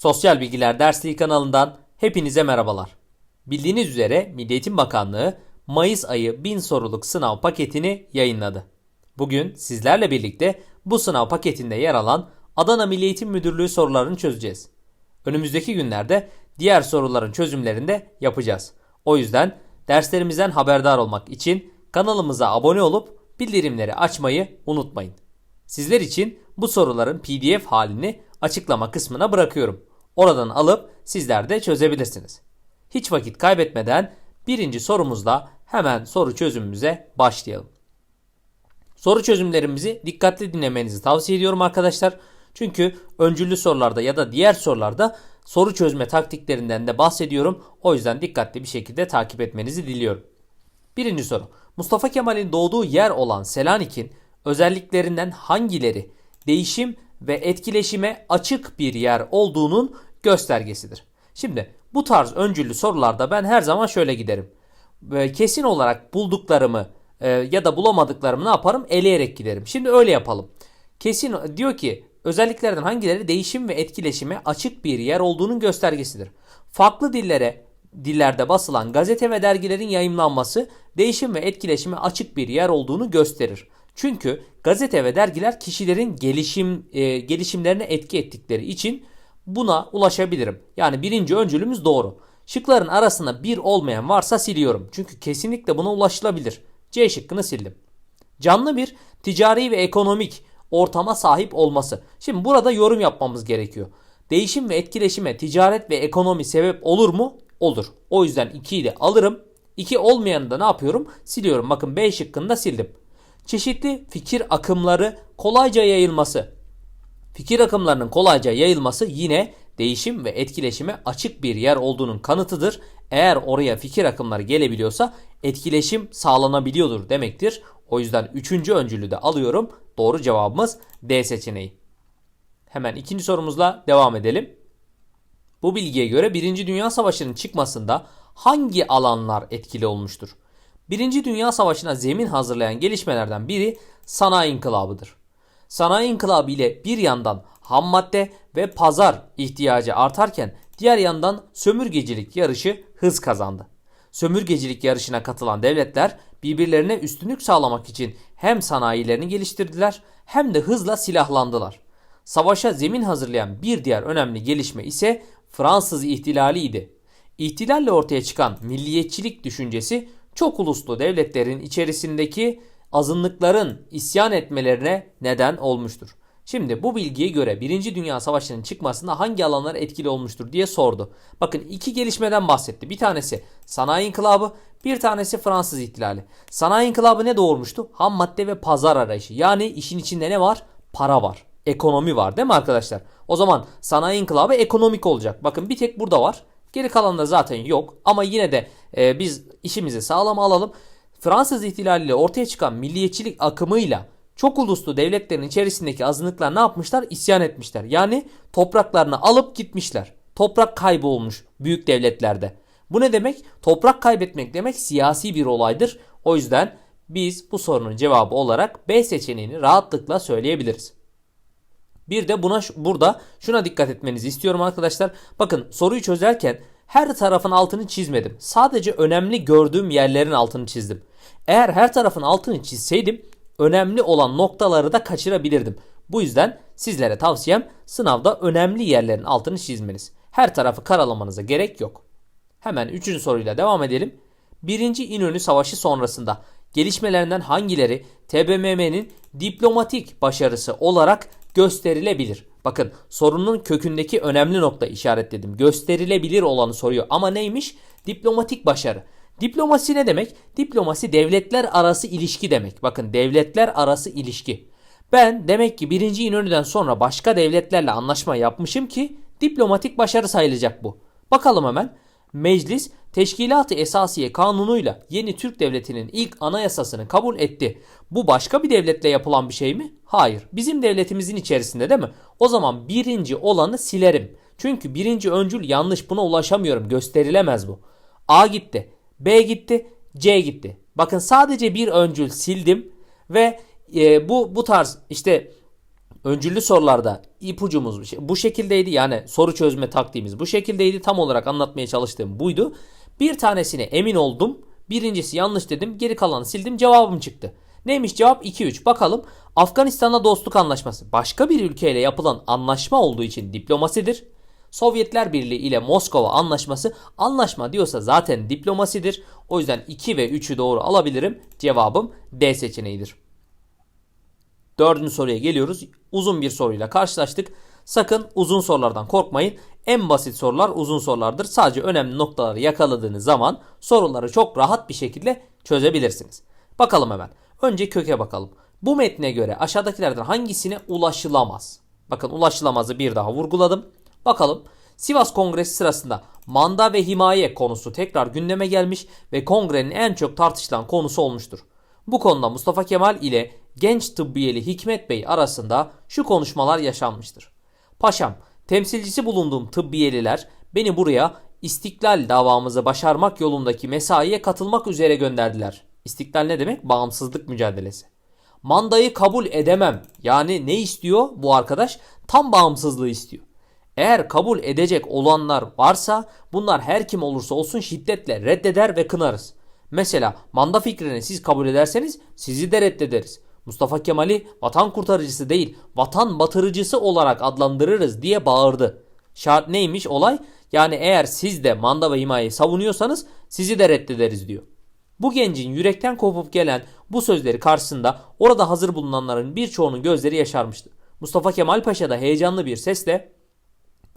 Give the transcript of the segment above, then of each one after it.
Sosyal Bilgiler Dersliği kanalından hepinize merhabalar. Bildiğiniz üzere Milli Eğitim Bakanlığı Mayıs ayı 1000 soruluk sınav paketini yayınladı. Bugün sizlerle birlikte bu sınav paketinde yer alan Adana Milli Eğitim Müdürlüğü sorularını çözeceğiz. Önümüzdeki günlerde diğer soruların çözümlerini de yapacağız. O yüzden derslerimizden haberdar olmak için kanalımıza abone olup bildirimleri açmayı unutmayın. Sizler için bu soruların PDF halini açıklama kısmına bırakıyorum. Oradan alıp sizler de çözebilirsiniz. Hiç vakit kaybetmeden birinci sorumuzla hemen soru çözümümüze başlayalım. Soru çözümlerimizi dikkatli dinlemenizi tavsiye ediyorum arkadaşlar. Çünkü öncüllü sorularda ya da diğer sorularda soru çözme taktiklerinden de bahsediyorum. O yüzden dikkatli bir şekilde takip etmenizi diliyorum. Birinci soru. Mustafa Kemal'in doğduğu yer olan Selanik'in özelliklerinden hangileri değişim ve etkileşime açık bir yer olduğunun göstergesidir? Şimdi bu tarz öncüllü sorularda ben her zaman şöyle giderim. Ve Kesin olarak bulduklarımı e, ya da bulamadıklarımı ne yaparım? Eleyerek giderim. Şimdi öyle yapalım. Kesin diyor ki özelliklerden hangileri değişim ve etkileşime açık bir yer olduğunun göstergesidir. Farklı dillere dillerde basılan gazete ve dergilerin yayımlanması değişim ve etkileşime açık bir yer olduğunu gösterir. Çünkü gazete ve dergiler kişilerin gelişim e, gelişimlerine etki ettikleri için buna ulaşabilirim. Yani birinci öncülümüz doğru. Şıkların arasında bir olmayan varsa siliyorum. Çünkü kesinlikle buna ulaşılabilir. C şıkkını sildim. Canlı bir ticari ve ekonomik ortama sahip olması. Şimdi burada yorum yapmamız gerekiyor. Değişim ve etkileşime ticaret ve ekonomi sebep olur mu? Olur. O yüzden 2'yi de alırım. 2 olmayanı da ne yapıyorum? Siliyorum. Bakın B şıkkını da sildim. Çeşitli fikir akımları kolayca yayılması. Fikir akımlarının kolayca yayılması yine değişim ve etkileşime açık bir yer olduğunun kanıtıdır. Eğer oraya fikir akımları gelebiliyorsa etkileşim sağlanabiliyordur demektir. O yüzden üçüncü öncülü de alıyorum. Doğru cevabımız D seçeneği. Hemen ikinci sorumuzla devam edelim. Bu bilgiye göre Birinci Dünya Savaşı'nın çıkmasında hangi alanlar etkili olmuştur? Birinci Dünya Savaşı'na zemin hazırlayan gelişmelerden biri sanayi inkılabıdır. Sanayi inkılabı ile bir yandan ham madde ve pazar ihtiyacı artarken diğer yandan sömürgecilik yarışı hız kazandı. Sömürgecilik yarışına katılan devletler birbirlerine üstünlük sağlamak için hem sanayilerini geliştirdiler hem de hızla silahlandılar. Savaşa zemin hazırlayan bir diğer önemli gelişme ise Fransız ihtilaliydi. İhtilalle ortaya çıkan milliyetçilik düşüncesi çok uluslu devletlerin içerisindeki azınlıkların isyan etmelerine neden olmuştur. Şimdi bu bilgiye göre 1. Dünya Savaşı'nın çıkmasında hangi alanlar etkili olmuştur diye sordu. Bakın iki gelişmeden bahsetti. Bir tanesi sanayi inkılabı, bir tanesi Fransız ihtilali. Sanayi inkılabı ne doğurmuştu? Ham madde ve pazar arayışı. Yani işin içinde ne var? Para var. Ekonomi var değil mi arkadaşlar? O zaman sanayi inkılabı ekonomik olacak. Bakın bir tek burada var. Geri kalanında zaten yok. Ama yine de e, biz işimizi sağlam alalım. Fransız ihtilaliyle ortaya çıkan milliyetçilik akımıyla çok uluslu devletlerin içerisindeki azınlıklar ne yapmışlar? İsyan etmişler. Yani topraklarını alıp gitmişler. Toprak kaybı olmuş büyük devletlerde. Bu ne demek? Toprak kaybetmek demek siyasi bir olaydır. O yüzden biz bu sorunun cevabı olarak B seçeneğini rahatlıkla söyleyebiliriz. Bir de buna burada şuna dikkat etmenizi istiyorum arkadaşlar. Bakın soruyu çözerken her tarafın altını çizmedim. Sadece önemli gördüğüm yerlerin altını çizdim. Eğer her tarafın altını çizseydim önemli olan noktaları da kaçırabilirdim. Bu yüzden sizlere tavsiyem sınavda önemli yerlerin altını çizmeniz. Her tarafı karalamanıza gerek yok. Hemen üçüncü soruyla devam edelim. Birinci İnönü Savaşı sonrasında gelişmelerinden hangileri TBMM'nin diplomatik başarısı olarak gösterilebilir? Bakın sorunun kökündeki önemli nokta işaretledim. Gösterilebilir olanı soruyor ama neymiş? Diplomatik başarı. Diplomasi ne demek? Diplomasi devletler arası ilişki demek. Bakın devletler arası ilişki. Ben demek ki 1. İnönü'den sonra başka devletlerle anlaşma yapmışım ki diplomatik başarı sayılacak bu. Bakalım hemen. Meclis Teşkilat-ı Esasiye Kanunu'yla yeni Türk Devleti'nin ilk anayasasını kabul etti. Bu başka bir devletle yapılan bir şey mi? Hayır. Bizim devletimizin içerisinde değil mi? O zaman birinci olanı silerim. Çünkü birinci öncül yanlış buna ulaşamıyorum. Gösterilemez bu. A gitti. B gitti. C gitti. Bakın sadece bir öncül sildim ve e, bu bu tarz işte öncüllü sorularda ipucumuz şey- bu şekildeydi. Yani soru çözme taktiğimiz bu şekildeydi. Tam olarak anlatmaya çalıştığım buydu. Bir tanesine emin oldum. Birincisi yanlış dedim. Geri kalanı sildim. Cevabım çıktı. Neymiş cevap 2-3. Bakalım Afganistan'la dostluk anlaşması başka bir ülkeyle yapılan anlaşma olduğu için diplomasidir. Sovyetler Birliği ile Moskova anlaşması anlaşma diyorsa zaten diplomasidir. O yüzden 2 ve 3'ü doğru alabilirim. Cevabım D seçeneğidir. Dördüncü soruya geliyoruz. Uzun bir soruyla karşılaştık. Sakın uzun sorulardan korkmayın. En basit sorular uzun sorulardır. Sadece önemli noktaları yakaladığınız zaman soruları çok rahat bir şekilde çözebilirsiniz. Bakalım hemen. Önce köke bakalım. Bu metne göre aşağıdakilerden hangisine ulaşılamaz? Bakın ulaşılamazı bir daha vurguladım. Bakalım Sivas Kongresi sırasında manda ve himaye konusu tekrar gündeme gelmiş ve kongrenin en çok tartışılan konusu olmuştur. Bu konuda Mustafa Kemal ile genç tıbbiyeli Hikmet Bey arasında şu konuşmalar yaşanmıştır. Paşam, temsilcisi bulunduğum tıbbiyeliler beni buraya istiklal davamızı başarmak yolundaki mesaiye katılmak üzere gönderdiler. İstiklal ne demek? Bağımsızlık mücadelesi. Mandayı kabul edemem. Yani ne istiyor bu arkadaş? Tam bağımsızlığı istiyor. Eğer kabul edecek olanlar varsa bunlar her kim olursa olsun şiddetle reddeder ve kınarız. Mesela manda fikrini siz kabul ederseniz sizi de reddederiz. Mustafa Kemal'i vatan kurtarıcısı değil vatan batırıcısı olarak adlandırırız diye bağırdı. Şart neymiş olay? Yani eğer siz de manda ve himayeyi savunuyorsanız sizi de reddederiz diyor. Bu gencin yürekten kopup gelen bu sözleri karşısında orada hazır bulunanların birçoğunun gözleri yaşarmıştı. Mustafa Kemal Paşa da heyecanlı bir sesle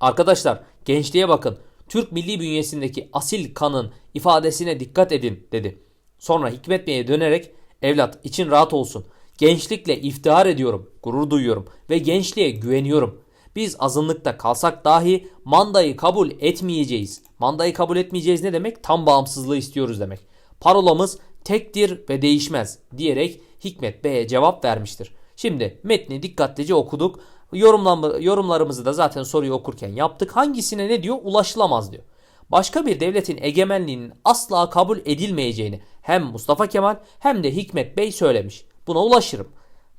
Arkadaşlar gençliğe bakın. Türk milli bünyesindeki asil kanın ifadesine dikkat edin dedi. Sonra Hikmet Bey'e dönerek evlat için rahat olsun. Gençlikle iftihar ediyorum, gurur duyuyorum ve gençliğe güveniyorum. Biz azınlıkta kalsak dahi mandayı kabul etmeyeceğiz. Mandayı kabul etmeyeceğiz ne demek? Tam bağımsızlığı istiyoruz demek. Parolamız tektir ve değişmez diyerek Hikmet Bey'e cevap vermiştir. Şimdi metni dikkatlice okuduk. Yorumlam yorumlarımızı da zaten soruyu okurken yaptık. Hangisine ne diyor? Ulaşılamaz diyor. Başka bir devletin egemenliğinin asla kabul edilmeyeceğini hem Mustafa Kemal hem de Hikmet Bey söylemiş. Buna ulaşırım.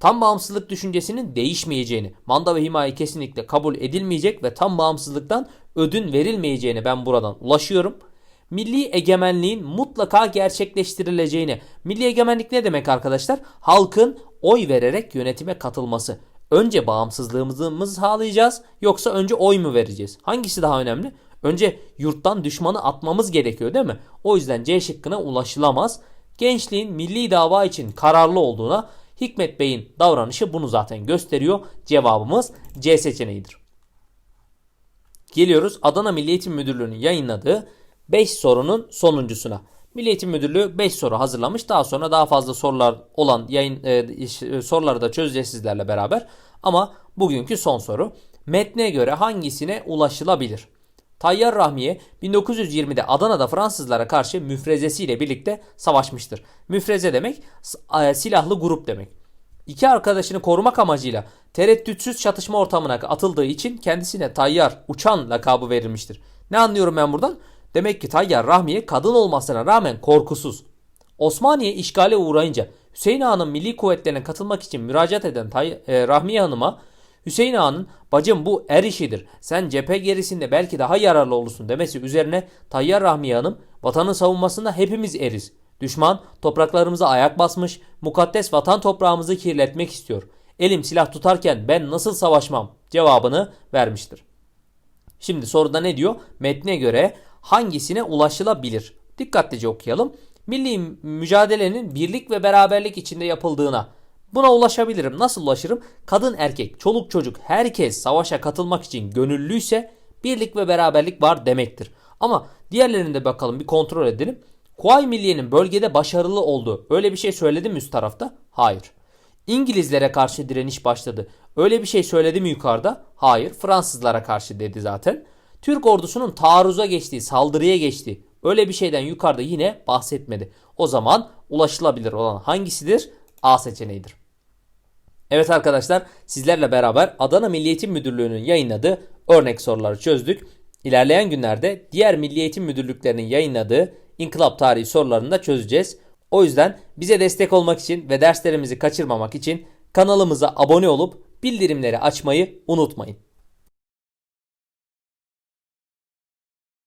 Tam bağımsızlık düşüncesinin değişmeyeceğini, manda ve himaye kesinlikle kabul edilmeyecek ve tam bağımsızlıktan ödün verilmeyeceğini ben buradan ulaşıyorum. Milli egemenliğin mutlaka gerçekleştirileceğini. Milli egemenlik ne demek arkadaşlar? Halkın oy vererek yönetime katılması. Önce bağımsızlığımızı sağlayacağız yoksa önce oy mu vereceğiz? Hangisi daha önemli? Önce yurttan düşmanı atmamız gerekiyor değil mi? O yüzden C şıkkına ulaşılamaz. Gençliğin milli dava için kararlı olduğuna Hikmet Bey'in davranışı bunu zaten gösteriyor. Cevabımız C seçeneğidir. Geliyoruz Adana Milli Eğitim Müdürlüğü'nün yayınladığı 5 sorunun sonuncusuna. Milli Eğitim Müdürlüğü 5 soru hazırlamış. Daha sonra daha fazla sorular olan yayın e, soruları da çözeceğiz sizlerle beraber. Ama bugünkü son soru. Metne göre hangisine ulaşılabilir? Tayyar Rahmiye 1920'de Adana'da Fransızlara karşı müfrezesiyle birlikte savaşmıştır. Müfreze demek e, silahlı grup demek. İki arkadaşını korumak amacıyla tereddütsüz çatışma ortamına atıldığı için kendisine Tayyar Uçan lakabı verilmiştir. Ne anlıyorum ben buradan? Demek ki Tayyar Rahmiye kadın olmasına rağmen korkusuz. Osmaniye işgale uğrayınca Hüseyin Ağa'nın milli kuvvetlerine katılmak için müracaat eden Tay e, Rahmiye Hanım'a Hüseyin Ağa'nın bacım bu er işidir. Sen cephe gerisinde belki daha yararlı olursun demesi üzerine Tayyar Rahmiye Hanım vatanın savunmasında hepimiz eriz. Düşman topraklarımıza ayak basmış, mukaddes vatan toprağımızı kirletmek istiyor. Elim silah tutarken ben nasıl savaşmam cevabını vermiştir. Şimdi soruda ne diyor? Metne göre hangisine ulaşılabilir? Dikkatlice okuyalım. Milli mücadelenin birlik ve beraberlik içinde yapıldığına. Buna ulaşabilirim. Nasıl ulaşırım? Kadın, erkek, çoluk, çocuk herkes savaşa katılmak için gönüllüyse birlik ve beraberlik var demektir. Ama diğerlerinde bakalım bir kontrol edelim. Kuvayi Milliye'nin bölgede başarılı olduğu öyle bir şey söyledi mi üst tarafta? Hayır. İngilizlere karşı direniş başladı. Öyle bir şey söyledi mi yukarıda? Hayır. Fransızlara karşı dedi zaten. Türk ordusunun taarruza geçtiği, saldırıya geçtiği öyle bir şeyden yukarıda yine bahsetmedi. O zaman ulaşılabilir olan hangisidir? A seçeneğidir. Evet arkadaşlar sizlerle beraber Adana Milli Eğitim Müdürlüğü'nün yayınladığı örnek soruları çözdük. İlerleyen günlerde diğer Milli Eğitim Müdürlüklerinin yayınladığı inkılap tarihi sorularını da çözeceğiz. O yüzden bize destek olmak için ve derslerimizi kaçırmamak için kanalımıza abone olup bildirimleri açmayı unutmayın.